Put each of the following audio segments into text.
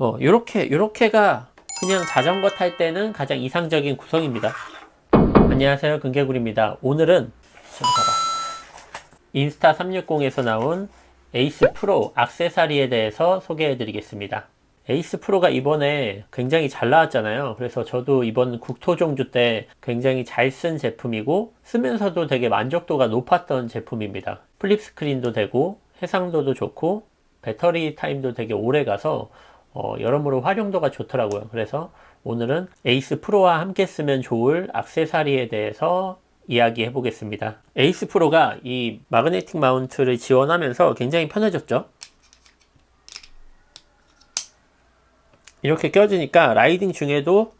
어, 요렇게, 요렇게가 그냥 자전거 탈 때는 가장 이상적인 구성입니다. 안녕하세요. 금개구리입니다. 오늘은. 인스타 360에서 나온 에이스 프로 악세사리에 대해서 소개해 드리겠습니다. 에이스 프로가 이번에 굉장히 잘 나왔잖아요. 그래서 저도 이번 국토종주 때 굉장히 잘 쓴 제품이고 쓰면서도 되게 만족도가 높았던 제품입니다. 플립 스크린도 되고 해상도도 좋고 배터리 타임도 되게 오래 가서 어, 여러모로 활용도가 좋더라고요. 그래서 오늘은 에이스 프로와 함께 쓰면 좋을 악세사리에 대해서 이야기해 보겠습니다. 에이스 프로가 이 마그네틱 마운트를 지원하면서 굉장히 편해졌죠. 이렇게 껴주니까 라이딩 중에도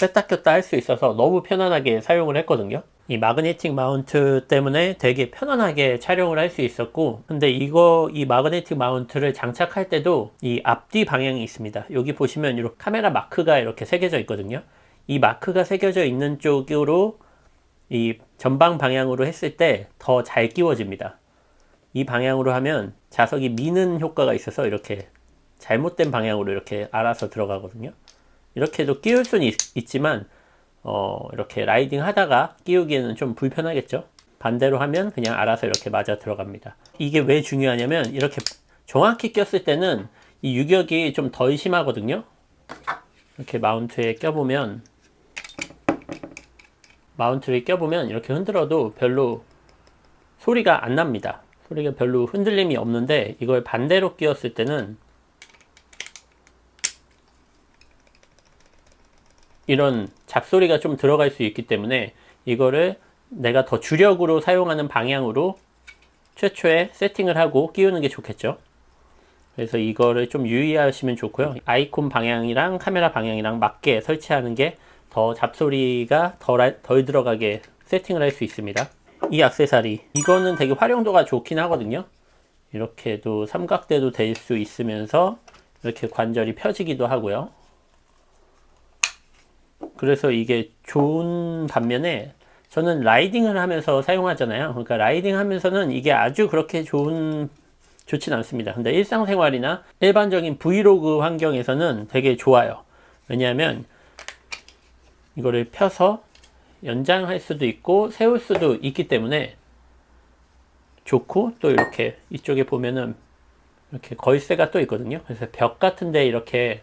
뺐다 꼈다 할 수 있어서 너무 편안하게 사용을 했거든요. 이 마그네틱 마운트 때문에 되게 편안하게 촬영을 할 수 있었고 근데 이거 이 마그네틱 마운트를 장착할 때도 이 앞뒤 방향이 있습니다. 여기 보시면 이렇게 카메라 마크가 이렇게 새겨져 있거든요. 이 마크가 새겨져 있는 쪽으로 이 전방 방향으로 했을 때 더 잘 끼워집니다. 이 방향으로 하면 자석이 미는 효과가 있어서 이렇게 잘못된 방향으로 이렇게 알아서 들어가거든요. 이렇게도 끼울 수는 있, 지만 어, 이렇게 라이딩 하다가 끼우기에는 좀 불편하겠죠. 반대로 하면 그냥 알아서 이렇게 맞아 들어갑니다. 이게 왜 중요하냐면 이렇게 정확히 꼈을 때는 이 유격이 좀 덜 심하거든요. 이렇게 마운트에 껴보면 마운트를 껴보면 이렇게 흔들어도 별로 소리가 안 납니다. 소리가 별로 흔들림이 없는데 이걸 반대로 끼웠을 때는 이런 잡소리가 좀 들어갈 수 있기 때문에 이거를 내가 더 주력으로 사용하는 방향으로 최초에 세팅을 하고 끼우는 게 좋겠죠. 그래서 이거를 좀 유의하시면 좋고요. 아이콘 방향이랑 카메라 방향이랑 맞게 설치하는 게 더 잡소리가 덜, 덜 들어가게 세팅을 할 수 있습니다. 이 악세사리 이거는 되게 활용도가 좋긴 하거든요. 이렇게도 삼각대도 될 수 있으면서 이렇게 관절이 펴지기도 하고요. 그래서 이게 좋은 반면에 저는 라이딩을 하면서 사용하잖아요. 그러니까 라이딩 하면서는 이게 아주 그렇게 좋은 좋진 않습니다. 근데 일상생활이나 일반적인 브이로그 환경에서는 되게 좋아요. 왜냐하면 이거를 펴서 연장할 수도 있고 세울 수도 있기 때문에 좋고 또 이렇게 이쪽에 보면은 이렇게 걸쇠가 또 있거든요. 그래서 벽 같은데 이렇게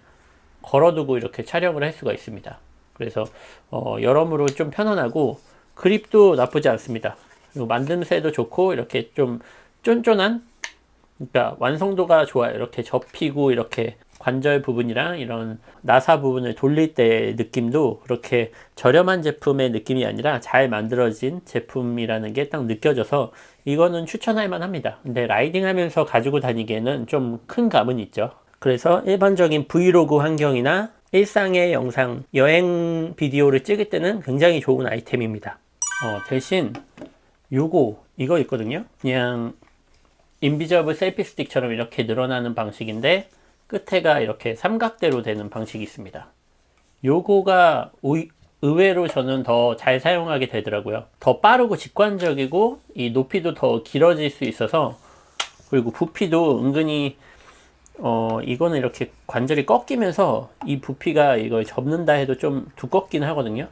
걸어두고 이렇게 촬영을 할 수가 있습니다. 그래서 어, 여러모로 좀 편안하고 그립도 나쁘지 않습니다. 그리고 만듦새도 좋고 이렇게 좀 쫀쫀한 그러니까 완성도가 좋아요. 이렇게 접히고 이렇게 관절 부분이랑 이런 나사 부분을 돌릴 때 느낌도 그렇게 저렴한 제품의 느낌이 아니라 잘 만들어진 제품이라는 게 딱 느껴져서 이거는 추천할 만합니다. 근데 라이딩 하면서 가지고 다니기에는 좀 큰 감은 있죠. 그래서 일반적인 브이로그 환경이나 일상의 영상, 여행 비디오를 찍을 때는 굉장히 좋은 아이템입니다. 어, 대신 요거 이거 있거든요. 그냥 인비저블 셀피 스틱처럼 이렇게 늘어나는 방식인데 끝에가 이렇게 삼각대로 되는 방식이 있습니다. 요거가 의- 의외로 저는 더 잘 사용하게 되더라고요. 더 빠르고 직관적이고 이 높이도 더 길어질 수 있어서 그리고 부피도 은근히 어 이거는 이렇게 관절이 꺾이면서 이 부피가 이걸 접는다 해도 좀 두껍긴 하거든요.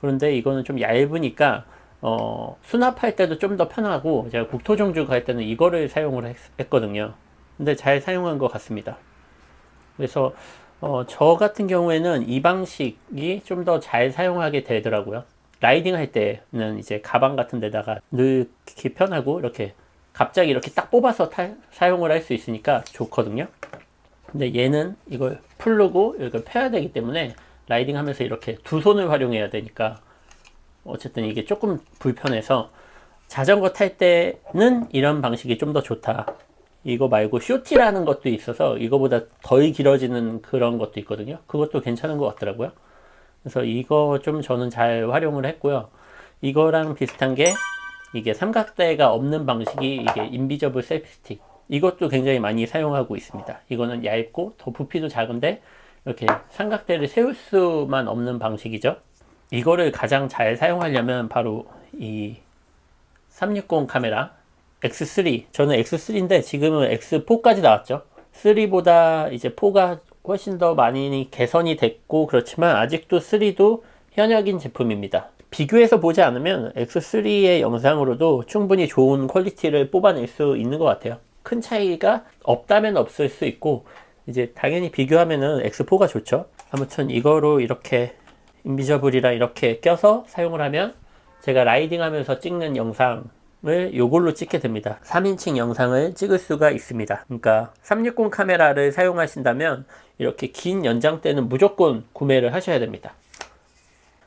그런데 이거는 좀 얇으니까 어 수납할 때도 좀 더 편하고 제가 국토종주 갈 때는 이거를 사용을 했, 했거든요. 근데 잘 사용한 것 같습니다. 그래서 어, 저 같은 경우에는 이 방식이 좀 더 잘 사용하게 되더라고요. 라이딩 할 때는 이제 가방 같은 데다가 넣기 편하고 이렇게 갑자기 이렇게 딱 뽑아서 타- 사용을 할 수 있으니까 좋거든요. 근데 얘는 이걸 풀르고 이걸 펴야 되기 때문에 라이딩 하면서 이렇게 두 손을 활용해야 되니까 어쨌든 이게 조금 불편해서 자전거 탈 때는 이런 방식이 좀 더 좋다. 이거 말고 쇼티라는 것도 있어서 이거보다 덜 길어지는 그런 것도 있거든요. 그것도 괜찮은 것 같더라고요. 그래서 이거 좀 저는 잘 활용을 했고요. 이거랑 비슷한 게 이게 삼각대가 없는 방식이 이게 인비저블 셀피 스틱. 이것도 굉장히 많이 사용하고 있습니다. 이거는 얇고 더 부피도 작은데 이렇게 삼각대를 세울 수만 없는 방식이죠. 이거를 가장 잘 사용하려면 바로 이 360 카메라 X3 저는 X3인데 지금은 X4까지 나왔죠 3보다 이제 4가 훨씬 더 많이 개선이 됐고 그렇지만 아직도 3도 현역인 제품입니다. 비교해서 보지 않으면 X3의 영상으로도 충분히 좋은 퀄리티를 뽑아낼 수 있는 것 같아요. 큰 차이가 없다면 없을 수 있고 이제 당연히 비교하면은 X4가 좋죠. 아무튼 이거로 이렇게 인비저블이랑 이렇게 껴서 사용을 하면 제가 라이딩 하면서 찍는 영상을 요걸로 찍게 됩니다. 3인칭 영상을 찍을 수가 있습니다. 그러니까 360 카메라를 사용하신다면 이렇게 긴 연장대는 무조건 구매를 하셔야 됩니다.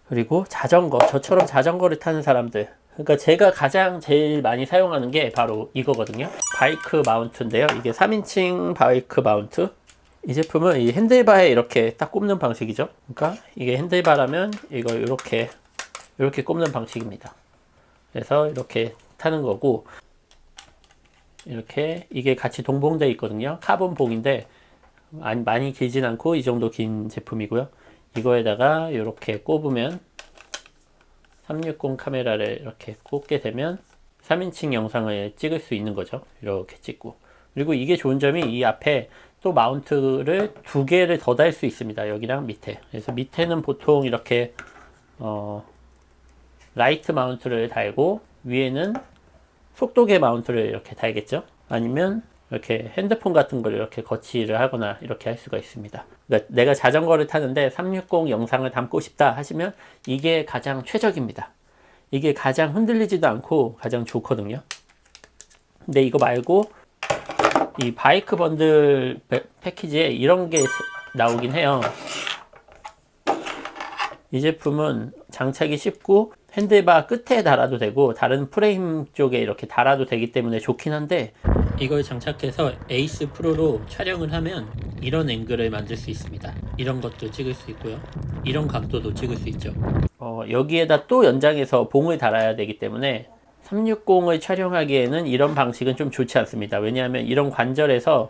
그리고 자전거, 저처럼 자전거를 타는 사람들. 그러니까 제가 가장 제일 많이 사용하는 게 바로 이거거든요. 바이크 마운트인데요. 이게 3인칭 바이크 마운트. 이 제품은 이 핸들바에 이렇게 딱 꼽는 방식이죠. 그러니까 이게 핸들바라면 이걸 이렇게 이렇게 꼽는 방식입니다. 그래서 이렇게 타는 거고 이렇게 이게 같이 동봉되어 있거든요. 카본 봉인데 많이, 많이 길진 않고 이 정도 긴 제품이고요. 이거에다가 이렇게 꼽으면 360 카메라를 이렇게 꽂게 되면 3인칭 영상을 찍을 수 있는 거죠. 이렇게 찍고. 그리고 이게 좋은 점이 이 앞에 또 마운트를 두 개를 더 달 수 있습니다. 여기랑 밑에. 그래서 밑에는 보통 이렇게 어, 라이트 마운트를 달고 위에는 속도계 마운트를 이렇게 달겠죠. 아니면 이렇게 핸드폰 같은 걸 이렇게 거치를 하거나 이렇게 할 수가 있습니다. 그러니까 내가 자전거를 타는데 360 영상을 담고 싶다 하시면 이게 가장 최적입니다. 이게 가장 흔들리지도 않고 가장 좋거든요. 근데 이거 말고 이 바이크 번들 패키지에 이런 게 나오긴 해요. 이 제품은 장착이 쉽고 핸들바 끝에 달아도 되고 다른 프레임 쪽에 이렇게 달아도 되기 때문에 좋긴 한데 이걸 장착해서 에이스 프로로 촬영을 하면 이런 앵글을 만들 수 있습니다. 이런 것도 찍을 수 있고요. 이런 각도도 찍을 수 있죠. 어, 여기에다 또 연장해서 봉을 달아야 되기 때문에 360을 촬영하기에는 이런 방식은 좀 좋지 않습니다. 왜냐하면 이런 관절에서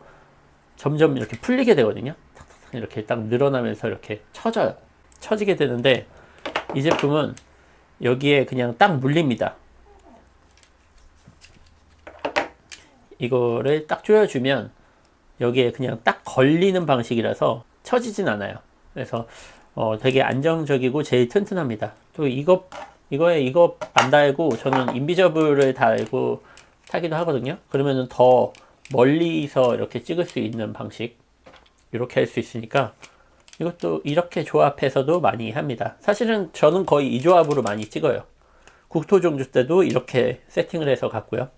점점 이렇게 풀리게 되거든요. 이렇게 딱 늘어나면서 이렇게 처져요. 처지게 되는데 이 제품은 여기에 그냥 딱 물립니다. 이거를 딱 조여주면 여기에 그냥 딱 걸리는 방식이라서 처지진 않아요. 그래서 어, 되게 안정적이고 제일 튼튼합니다. 또 이거 이거에 이거 안 달고 저는 인비저블을 달고 타기도 하거든요. 그러면은 더 멀리서 이렇게 찍을 수 있는 방식 이렇게 할 수 있으니까 이것도 이렇게 조합해서도 많이 합니다. 사실은 저는 거의 이 조합으로 많이 찍어요. 국토종주 때도 이렇게 세팅을 해서 갔고요.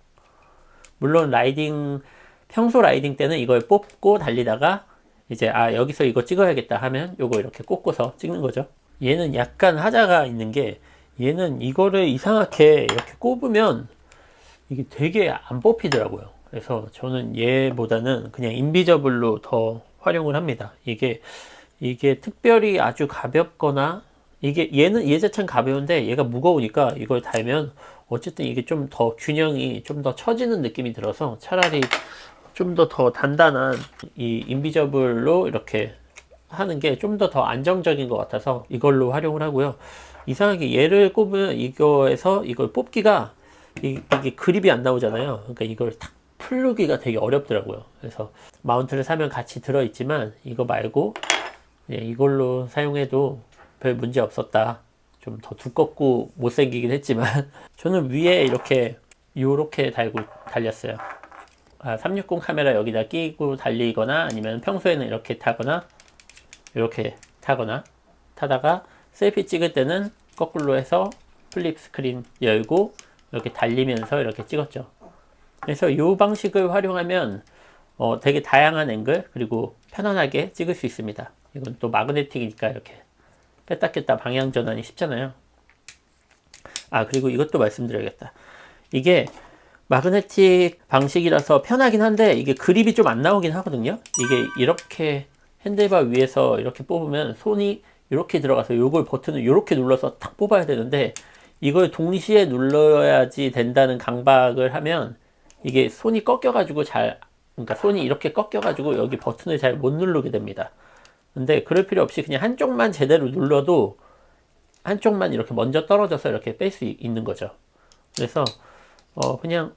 물론 라이딩 평소 라이딩 때는 이걸 뽑고 달리다가 이제 아 여기서 이거 찍어야겠다 하면 요거 이렇게 꽂고서 찍는 거죠. 얘는 약간 하자가 있는 게 얘는 이거를 이상하게 이렇게 꼽으면 이게 되게 안 뽑히더라고요. 그래서 저는 얘보다는 그냥 인비저블로 더 활용을 합니다. 이게 이게 특별히 아주 가볍거나 이게 얘는 얘 자체는 가벼운데 얘가 무거우니까 이걸 달면 어쨌든 이게 좀 더 균형이 좀 더 처지는 느낌이 들어서 차라리 좀 더 더 단단한 이 인비저블로 이렇게 하는 게 좀 더 더 안정적인 것 같아서 이걸로 활용을 하고요. 이상하게 얘를 꼽으면 이거에서 이걸 뽑기가 이, 게 그립이 안 나오잖아요. 그러니까 이걸 탁 풀기가 되게 어렵더라고요. 그래서 마운트를 사면 같이 들어있지만 이거 말고 예, 이걸로 사용해도 별 문제 없었다. 좀 더 두껍고 못생기긴 했지만 저는 위에 이렇게 요렇게 달고 달렸어요. 아, 360 카메라 여기다 끼고 달리거나 아니면 평소에는 이렇게 타거나 이렇게 타거나 타다가 셀피 찍을 때는 거꾸로 해서 플립 스크린 열고 이렇게 달리면서 이렇게 찍었죠. 그래서 이 방식을 활용하면 어, 되게 다양한 앵글 그리고 편안하게 찍을 수 있습니다. 이건 또 마그네틱이니까 이렇게 뺐다 꼈다 방향 전환이 쉽잖아요. 아 그리고 이것도 말씀드려야겠다. 이게 마그네틱 방식이라서 편하긴 한데 이게 그립이 좀 안 나오긴 하거든요. 이게 이렇게 핸들바 위에서 이렇게 뽑으면 손이 이렇게 들어가서 요걸 버튼을 이렇게 눌러서 탁 뽑아야 되는데 이걸 동시에 눌러야지 된다는 강박을 하면 이게 손이 꺾여 가지고 잘 그러니까 손이 이렇게 꺾여 가지고 여기 버튼을 잘 못 누르게 됩니다. 근데 그럴 필요 없이 그냥 한쪽만 제대로 눌러도 한쪽만 이렇게 먼저 떨어져서 이렇게 뺄 수 있는 거죠. 그래서 어 그냥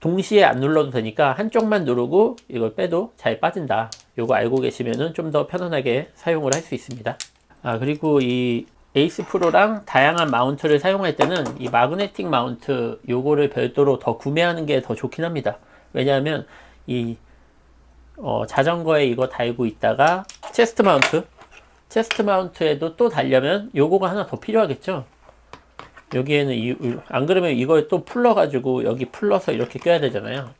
동시에 안 눌러도 되니까 한쪽만 누르고 이걸 빼도 잘 빠진다. 요거 알고 계시면은 좀 더 편안하게 사용을 할 수 있습니다. 아, 그리고 이 에이스 프로랑 다양한 마운트를 사용할 때는 이 마그네틱 마운트 요거를 별도로 더 구매하는 게 더 좋긴 합니다. 왜냐하면 이 어, 자전거에 이거 달고 있다가 체스트 마운트 체스트 마운트에도 또 달려면 요거가 하나 더 필요하겠죠. 여기에는 이, 안 그러면 이걸 또 풀러 가지고 여기 풀러서 이렇게 껴야 되잖아요.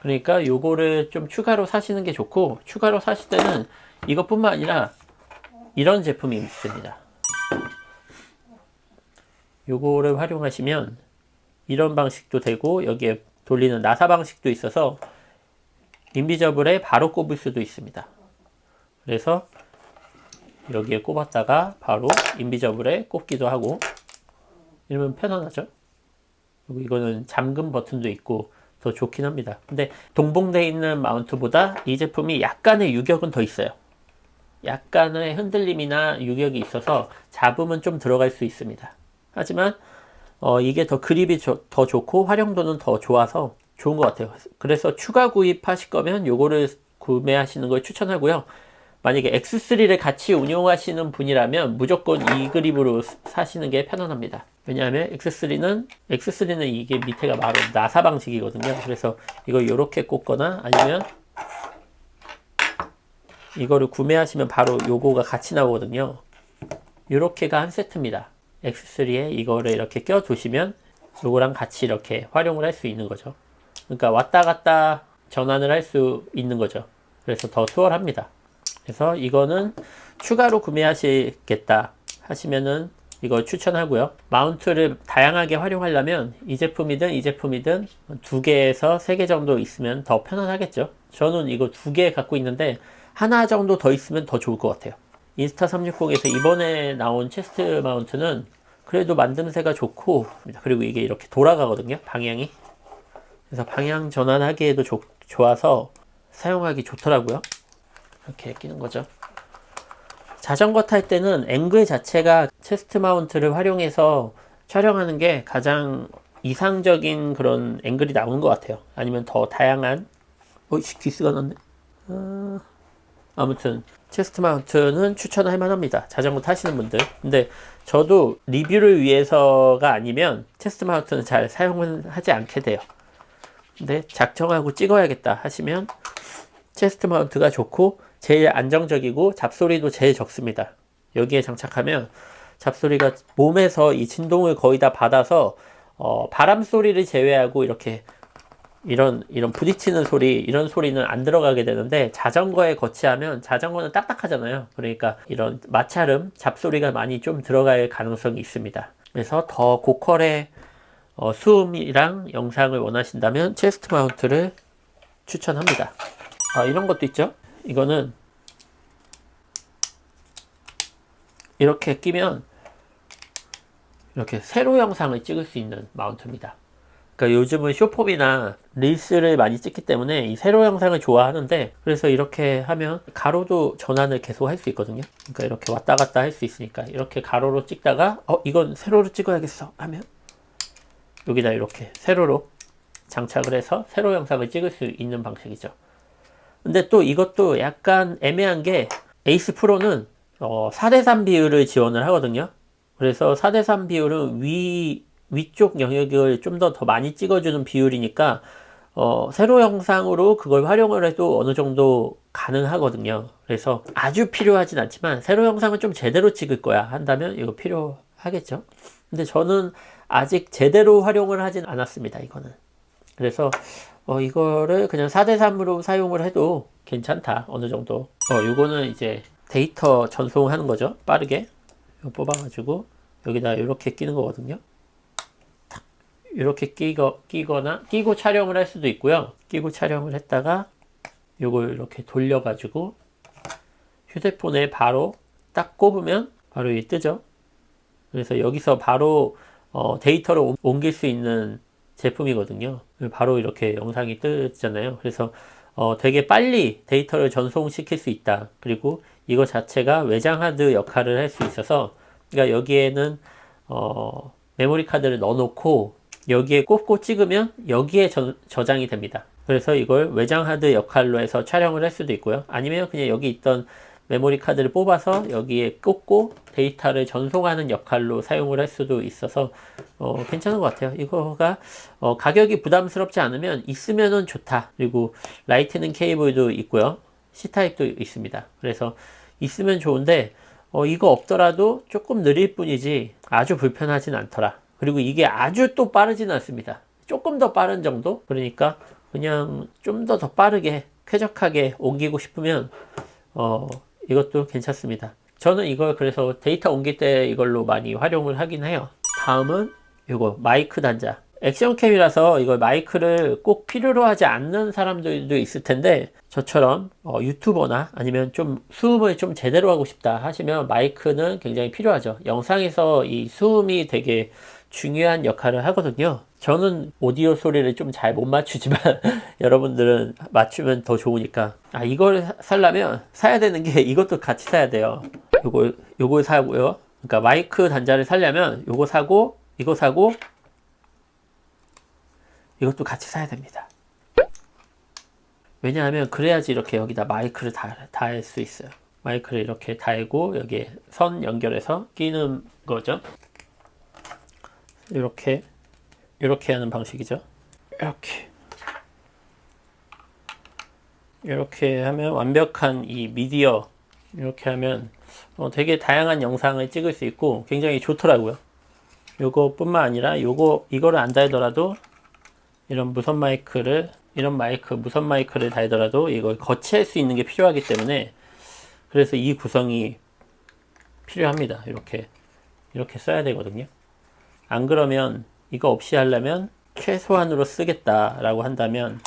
그러니까 요거를 좀 추가로 사시는 게 좋고 추가로 사실 때는 이것뿐만 아니라 이런 제품이 있습니다. 요거를 활용하시면 이런 방식도 되고 여기에 돌리는 나사 방식도 있어서 인비저블에 바로 꼽을 수도 있습니다. 그래서 여기에 꼽았다가 바로 인비저블에 꼽기도 하고 이러면 편안하죠. 그리고 이거는 잠금 버튼도 있고 더 좋긴 합니다. 근데 동봉되어 있는 마운트보다 이 제품이 약간의 유격은 더 있어요. 약간의 흔들림이나 유격이 있어서 잡음은 좀 들어갈 수 있습니다. 하지만 어, 이게 더 그립이 조- 더 좋고 활용도는 더 좋아서 좋은 것 같아요. 그래서 추가 구입하실 거면 요거를 구매하시는 걸 추천하고요. 만약에 X3를 같이 운용하시는 분이라면 무조건 이 그립으로 사시는 게 편안합니다. 왜냐하면 X3는 X3는 이게 밑에가 바로 나사 방식이거든요. 그래서 이거 이렇게 꽂거나 아니면 이거를 구매하시면 바로 요거가 같이 나오거든요. 요렇게가 한 세트입니다. X3에 이거를 이렇게 껴 두시면 요거랑 같이 이렇게 활용을 할 수 있는 거죠. 그러니까 왔다 갔다 전환을 할 수 있는 거죠. 그래서 더 수월합니다. 그래서 이거는 추가로 구매하시겠다 하시면은 이걸 추천하고요. 마운트를 다양하게 활용하려면 이 제품이든 이 제품이든 두 개에서 세 개 정도 있으면 더 편안하겠죠. 저는 이거 두 개 갖고 있는데 하나 정도 더 있으면 더 좋을 것 같아요. 인스타 360에서 이번에 나온 체스트 마운트는 그래도 만듦새가 좋고 그리고 이게 이렇게 돌아가거든요. 방향이. 그래서 방향 전환하기에도 좋, 좋아서 사용하기 좋더라고요. 이렇게 끼는 거죠. 자전거 탈 때는 앵글 자체가 체스트 마운트를 활용해서 촬영하는 게 가장 이상적인 그런 앵글이 나오는 것 같아요. 아니면 더 다양한, 어이씨, 기스가 났네. 어, 아무튼, 체스트 마운트는 추천할 만합니다. 자전거 타시는 분들. 근데 저도 리뷰를 위해서가 아니면 체스트 마운트는 잘 사용을 하지 않게 돼요. 근데 작정하고 찍어야겠다 하시면 체스트 마운트가 좋고 제일 안정적이고 잡소리도 제일 적습니다. 여기에 장착하면 잡소리가 몸에서 이 진동을 거의 다 받아서 어, 바람 소리를 제외하고 이렇게 이런 이런 부딪히는 소리 이런 소리는 안 들어가게 되는데 자전거에 거치하면 자전거는 딱딱하잖아요. 그러니까 이런 마찰음 잡소리가 많이 좀 들어갈 가능성이 있습니다. 그래서 더 고퀄의 어, 수음이랑 영상을 원하신다면 체스트 마운트를 추천합니다. 아, 이런 것도 있죠. 이거는 이렇게 끼면 이렇게 세로 영상을 찍을 수 있는 마운트입니다. 그러니까 요즘은 쇼폼이나 릴스를 많이 찍기 때문에 이 세로 영상을 좋아하는데 그래서 이렇게 하면 가로도 전환을 계속 할 수 있거든요. 그러니까 이렇게 왔다 갔다 할 수 있으니까 이렇게 가로로 찍다가 어 이건 세로로 찍어야겠어 하면 여기다 이렇게 세로로 장착을 해서 세로 영상을 찍을 수 있는 방식이죠. 근데 또 이것도 약간 애매한 게 에이스 프로는 어, 4대3 비율을 지원을 하거든요. 그래서 4대3 비율은 위, 위쪽 영역을 좀더더 많이 찍어주는 비율이니까 어, 세로 영상으로 그걸 활용을 해도 어느 정도 가능하거든요. 그래서 아주 필요하진 않지만 세로 영상을 좀 제대로 찍을 거야 한다면 이거 필요하겠죠. 근데 저는 아직 제대로 활용을 하진 않았습니다. 이거는. 그래서 어, 이거를 그냥 4대3으로 사용을 해도 괜찮다. 어느 정도. 어, 요거는 이제 데이터 전송하는 거죠. 빠르게. 뽑아가지고 여기다 이렇게 끼는 거거든요. 탁. 이렇게 끼거, 끼거나 끼고 촬영을 할 수도 있고요. 끼고 촬영을 했다가 요걸 이렇게 돌려가지고 휴대폰에 바로 딱 꼽으면 바로 이 뜨죠. 그래서 여기서 바로 어, 데이터를 옮- 옮길 수 있는 제품이거든요. 바로 이렇게 영상이 뜨잖아요. 그래서 어, 되게 빨리 데이터를 전송시킬 수 있다. 그리고 이거 자체가 외장 하드 역할을 할 수 있어서, 그러니까 여기에는 어, 메모리 카드를 넣어놓고 여기에 꽂고 찍으면 여기에 저, 저장이 됩니다. 그래서 이걸 외장 하드 역할로 해서 촬영을 할 수도 있고요. 아니면 그냥 여기 있던 메모리 카드를 뽑아서 여기에 꽂고 데이터를 전송하는 역할로 사용을 할 수도 있어서 어, 괜찮은 것 같아요. 이거가 어, 가격이 부담스럽지 않으면 있으면은 좋다. 그리고 라이트닝 케이블도 있고요. C타입도 있습니다. 그래서 있으면 좋은데 어, 이거 없더라도 조금 느릴 뿐이지 아주 불편하진 않더라. 그리고 이게 아주 또 빠르진 않습니다. 조금 더 빠른 정도? 그러니까 그냥 좀 더 더 빠르게 쾌적하게 옮기고 싶으면 어, 이것도 괜찮습니다. 저는 이걸 그래서 데이터 옮길 때 이걸로 많이 활용을 하긴 해요. 다음은 이거 마이크 단자. 액션캠이라서 이걸 마이크를 꼭 필요로 하지 않는 사람들도 있을 텐데 저처럼 어, 유튜버나 아니면 좀 수음을 좀 제대로 하고 싶다 하시면 마이크는 굉장히 필요하죠. 영상에서 이 수음이 되게 중요한 역할을 하거든요. 저는 오디오 소리를 좀 잘 못 맞추지만 여러분들은 맞추면 더 좋으니까 아 이걸 사- 살려면 사야 되는 게 이것도 같이 사야 돼요. 요거 요걸 사고요. 그러니까 마이크 단자를 살려면 요거 사고 이거 사고 이것도 같이 사야 됩니다. 왜냐하면 그래야지 이렇게 여기다 마이크를 다, 달수 있어요. 마이크를 이렇게 달고 여기에 선 연결해서 끼는 거죠. 이렇게 이렇게 하는 방식이죠. 이렇게 이렇게 하면 완벽한 이 미디어 이렇게 하면 어, 되게 다양한 영상을 찍을 수 있고 굉장히 좋더라고요. 요거뿐만 아니라 요거 이거를 안 달더라도 이런 무선 마이크를 이런 마이크 무선 마이크를 달더라도 이걸 거치할 수 있는 게 필요하기 때문에 그래서 이 구성이 필요합니다. 이렇게 이렇게 써야 되거든요. 안 그러면 이거 없이 하려면 최소한으로 쓰겠다라고 한다면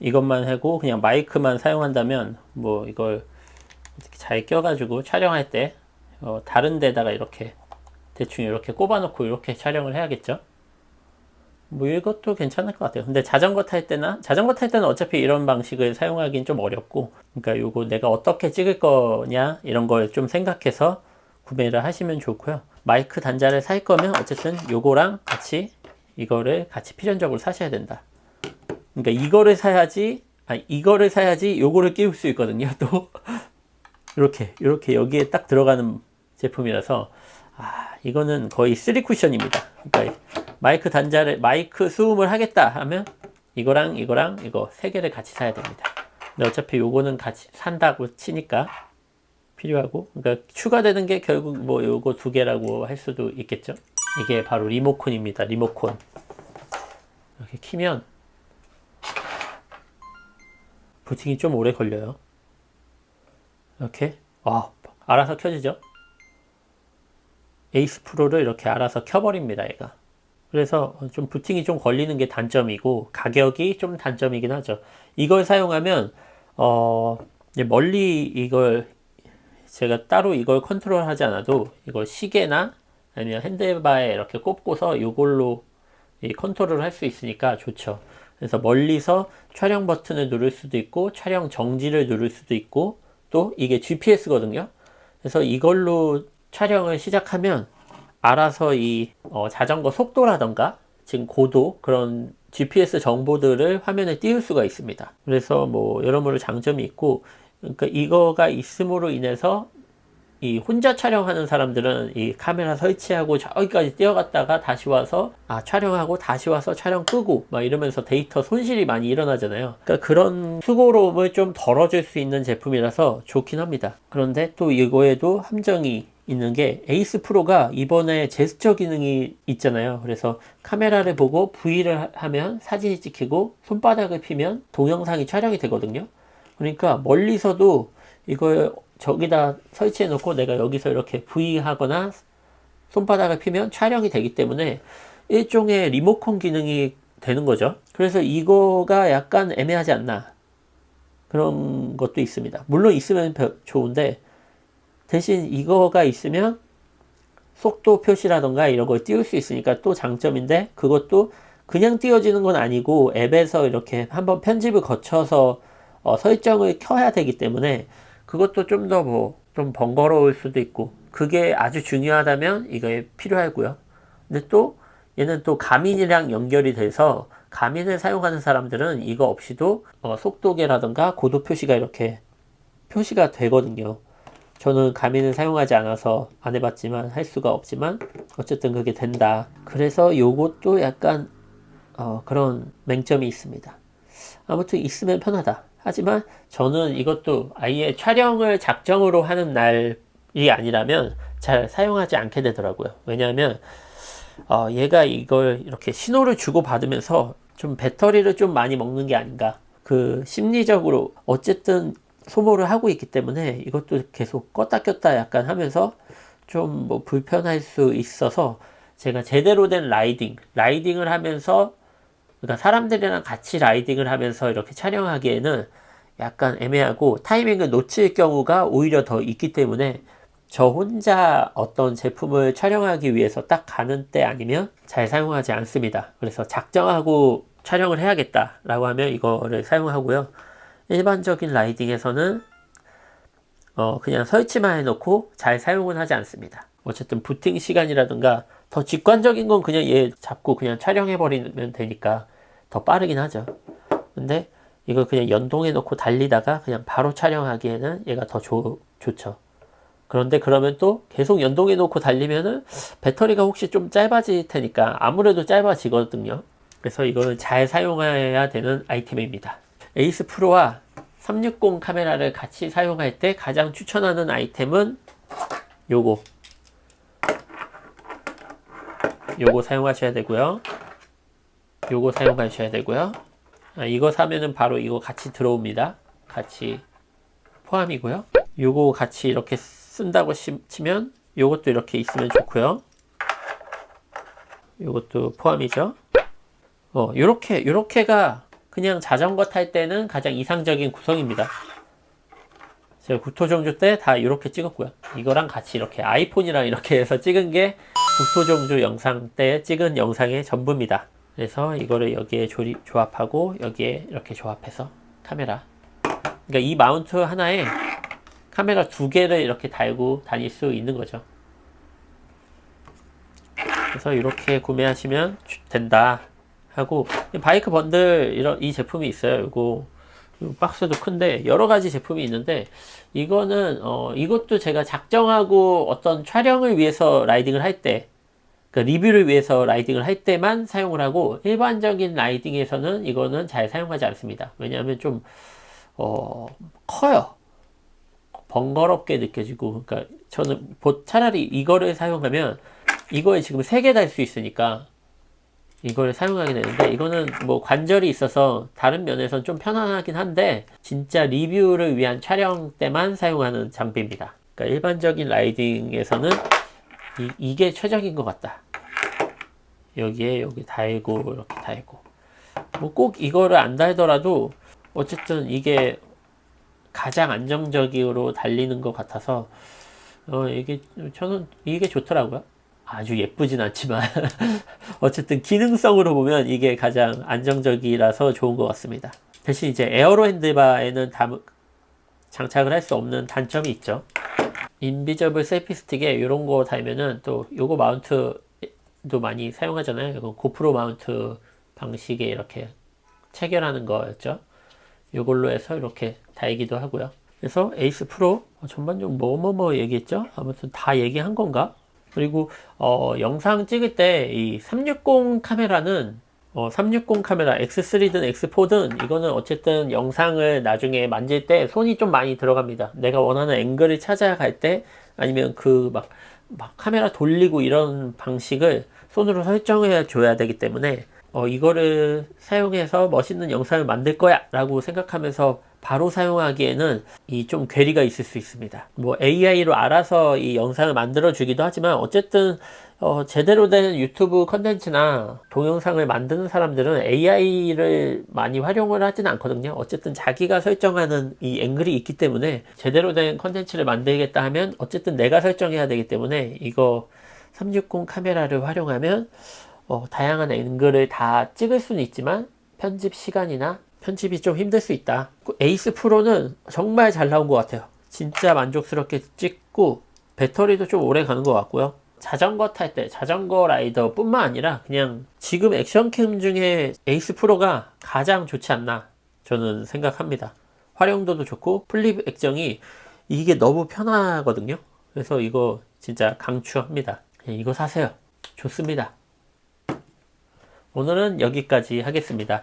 이것만 하고 그냥 마이크만 사용한다면 뭐 이걸 잘 껴가지고 촬영할 때 어, 다른 데다가 이렇게 대충 이렇게 꼽아놓고 이렇게 촬영을 해야겠죠. 뭐 이것도 괜찮을 것 같아요. 근데 자전거 탈 때나 자전거 탈 때는 어차피 이런 방식을 사용하기는 좀 어렵고, 그러니까 요거 내가 어떻게 찍을 거냐 이런 걸 좀 생각해서 구매를 하시면 좋고요. 마이크 단자를 살 거면 어쨌든 요거랑 같이 이거를 같이 필연적으로 사셔야 된다. 그러니까 이거를 사야지, 아 이거를 사야지 요거를 끼울 수 있거든요. 또 이렇게 이렇게 여기에 딱 들어가는 제품이라서 아 이거는 거의 3 쿠션입니다. 그러니까 마이크 단자를 마이크 수음을 하겠다 하면 이거랑 이거랑 이거 세 개를 같이 사야 됩니다. 근데 어차피 요거는 같이 산다고 치니까 필요하고 그러니까 추가되는 게 결국 뭐 요거 두 개라고 할 수도 있겠죠. 이게 바로 리모콘입니다. 리모콘 이렇게 키면 부팅이 좀 오래 걸려요. 이렇게 아 알아서 켜지죠. 에이스 프로를 이렇게 알아서 켜버립니다. 얘가. 그래서 좀 부팅이 좀 걸리는 게 단점이고 가격이 좀 단점이긴 하죠. 이걸 사용하면 어 멀리 이걸 제가 따로 이걸 컨트롤하지 않아도 이걸 시계나 아니면 핸들바에 이렇게 꼽고서 이걸로 이 컨트롤을 할 수 있으니까 좋죠. 그래서 멀리서 촬영 버튼을 누를 수도 있고 촬영 정지를 누를 수도 있고 또 이게 GPS거든요. 그래서 이걸로 촬영을 시작하면 알아서 이 어, 자전거 속도라던가 지금 고도 그런 GPS 정보들을 화면에 띄울 수가 있습니다. 그래서 뭐 여러모로 장점이 있고 그러니까 이거가 있음으로 인해서 이 혼자 촬영하는 사람들은 이 카메라 설치하고 저기까지 뛰어갔다가 다시 와서 아 촬영하고 다시 와서 촬영 끄고 막 이러면서 데이터 손실이 많이 일어나잖아요. 그러니까 그런 수고로움을 좀 덜어줄 수 있는 제품이라서 좋긴 합니다. 그런데 또 이거에도 함정이 있는 게 에이스 프로가 이번에 제스처 기능이 있잖아요. 그래서 카메라를 보고 V를 하면 사진이 찍히고 손바닥을 피면 동영상이 촬영이 되거든요. 그러니까 멀리서도 이걸 저기다 설치해 놓고 내가 여기서 이렇게 V 하거나 손바닥을 피면 촬영이 되기 때문에 일종의 리모컨 기능이 되는 거죠. 그래서 이거가 약간 애매하지 않나. 그런 것도 있습니다. 물론 있으면 좋은데 대신 이거가 있으면 속도 표시라던가 이런 걸 띄울 수 있으니까 또 장점인데 그것도 그냥 띄워지는 건 아니고 앱에서 이렇게 한번 편집을 거쳐서 어, 설정을 켜야 되기 때문에 그것도 좀 더 뭐 좀 번거로울 수도 있고 그게 아주 중요하다면 이게 필요하고요. 근데 또 얘는 또 가민이랑 연결이 돼서 가민을 사용하는 사람들은 이거 없이도 어, 속도계라든가 고도 표시가 이렇게 표시가 되거든요. 저는 가민을 사용하지 않아서 안 해봤지만 할 수가 없지만 어쨌든 그게 된다. 그래서 요것도 약간 어, 그런 맹점이 있습니다. 아무튼 있으면 편하다. 하지만 저는 이것도 아예 촬영을 작정으로 하는 날이 아니라면 잘 사용하지 않게 되더라고요. 왜냐하면 어, 얘가 이걸 이렇게 신호를 주고 받으면서 좀 배터리를 좀 많이 먹는 게 아닌가. 그 심리적으로 어쨌든 소모를 하고 있기 때문에 이것도 계속 껐다 꼈다 약간 하면서 좀 뭐 불편할 수 있어서 제가 제대로 된 라이딩, 라이딩을 하면서 그러니까 사람들이랑 같이 라이딩을 하면서 이렇게 촬영하기에는 약간 애매하고 타이밍을 놓칠 경우가 오히려 더 있기 때문에 저 혼자 어떤 제품을 촬영하기 위해서 딱 가는 때 아니면 잘 사용하지 않습니다. 그래서 작정하고 촬영을 해야겠다 라고 하면 이거를 사용하고요. 일반적인 라이딩에서는 어 그냥 설치만 해놓고 잘 사용은 하지 않습니다. 어쨌든 부팅 시간이라든가 더 직관적인 건 그냥 얘 잡고 그냥 촬영해 버리면 되니까 더 빠르긴 하죠. 근데 이거 그냥 연동해 놓고 달리다가 그냥 바로 촬영하기에는 얘가 더 좋, 좋죠. 그런데 그러면 또 계속 연동해 놓고 달리면은 배터리가 혹시 좀 짧아질 테니까 아무래도 짧아지거든요. 그래서 이거는 잘 사용해야 되는 아이템입니다. 에이스 프로와 360 카메라를 같이 사용할 때 가장 추천하는 아이템은 요거. 요거 사용하셔야 되고요. 요거 사용하셔야 되고요. 아, 이거 사면은 바로 이거 같이 들어옵니다. 같이 포함이고요. 요거 같이 이렇게 쓴다고 시- 치면 요것도 이렇게 있으면 좋고요. 요것도 포함이죠. 어, 요렇게 요렇게가 그냥 자전거 탈 때는 가장 이상적인 구성입니다. 제가 국토정주 때 다 이렇게 찍었고요. 이거랑 같이 이렇게 아이폰이랑 이렇게 해서 찍은 게 국토정주 영상 때 찍은 영상의 전부입니다. 그래서 이거를 여기에 조립, 조합하고 여기에 이렇게 조합해서 카메라. 그러니까 이 마운트 하나에 카메라 두 개를 이렇게 달고 다닐 수 있는 거죠. 그래서 이렇게 구매하시면 주- 된다 하고 바이크 번들 이런 이 제품이 있어요. 이거 이 박스도 큰데 여러 가지 제품이 있는데 이거는 어 이것도 제가 작정하고 어떤 촬영을 위해서 라이딩을 할때 그러니까 리뷰를 위해서 라이딩을 할 때만 사용을 하고 일반적인 라이딩에서는 이거는 잘 사용하지 않습니다. 왜냐하면 좀 어, 커요. 번거롭게 느껴지고 그러니까 저는 보- 차라리 이거를 사용하면 이거에 지금 세 개 달 수 있으니까 이걸 사용하게 되는데 이거는 뭐 관절이 있어서 다른 면에서는 좀 편안하긴 한데 진짜 리뷰를 위한 촬영 때만 사용하는 장비입니다. 그러니까 일반적인 라이딩에서는 이, 게 최적인 것 같다. 여기에 여기 달고 이렇게 달고 뭐 꼭 이거를 안 달더라도 어쨌든 이게 가장 안정적으로 달리는 것 같아서 어 이게 저는 이게 좋더라고요. 아주 예쁘진 않지만 어쨌든 기능성으로 보면 이게 가장 안정적이라서 좋은 것 같습니다. 대신 이제 에어로 핸들바에는 담, 장착을 할 수 없는 단점이 있죠. 인비저블 셀피 스틱에 이런 거 달면은 또 요거 마운트도 많이 사용하잖아요. 이거 고프로 마운트 방식에 이렇게 체결하는 거였죠. 요걸로 해서 이렇게 달기도 하고요. 그래서 에이스 프로 어, 전반적으로 뭐뭐뭐 얘기했죠? 아무튼 다 얘기한 건가? 그리고 어, 영상 찍을 때 이 360 카메라는 어, 360 카메라 X3든 X4든 이거는 어쨌든 영상을 나중에 만질 때 손이 좀 많이 들어갑니다. 내가 원하는 앵글을 찾아갈 때 아니면 그막 막 카메라 돌리고 이런 방식을 손으로 설정해 줘야 되기 때문에 어, 이거를 사용해서 멋있는 영상을 만들 거야 라고 생각하면서 바로 사용하기에는 이 좀 괴리가 있을 수 있습니다. 뭐 AI로 알아서 이 영상을 만들어 주기도 하지만 어쨌든 어, 제대로 된 유튜브 컨텐츠나 동영상을 만드는 사람들은 AI를 많이 활용을 하지는 않거든요. 어쨌든 자기가 설정하는 이 앵글이 있기 때문에 제대로 된 컨텐츠를 만들겠다 하면 어쨌든 내가 설정해야 되기 때문에 이거 360 카메라를 활용하면 어, 다양한 앵글을 다 찍을 수는 있지만 편집 시간이나 편집이 좀 힘들 수 있다. 그 에이스 프로는 정말 잘 나온 것 같아요. 진짜 만족스럽게 찍고 배터리도 좀 오래 가는 것 같고요. 자전거 탈 때 자전거 라이더 뿐만 아니라 그냥 지금 액션캠 중에 에이스 프로가 가장 좋지 않나 저는 생각합니다. 활용도도 좋고 플립 액정이 이게 너무 편하거든요. 그래서 이거 진짜 강추합니다. 예, 이거 사세요. 좋습니다. 오늘은 여기까지 하겠습니다.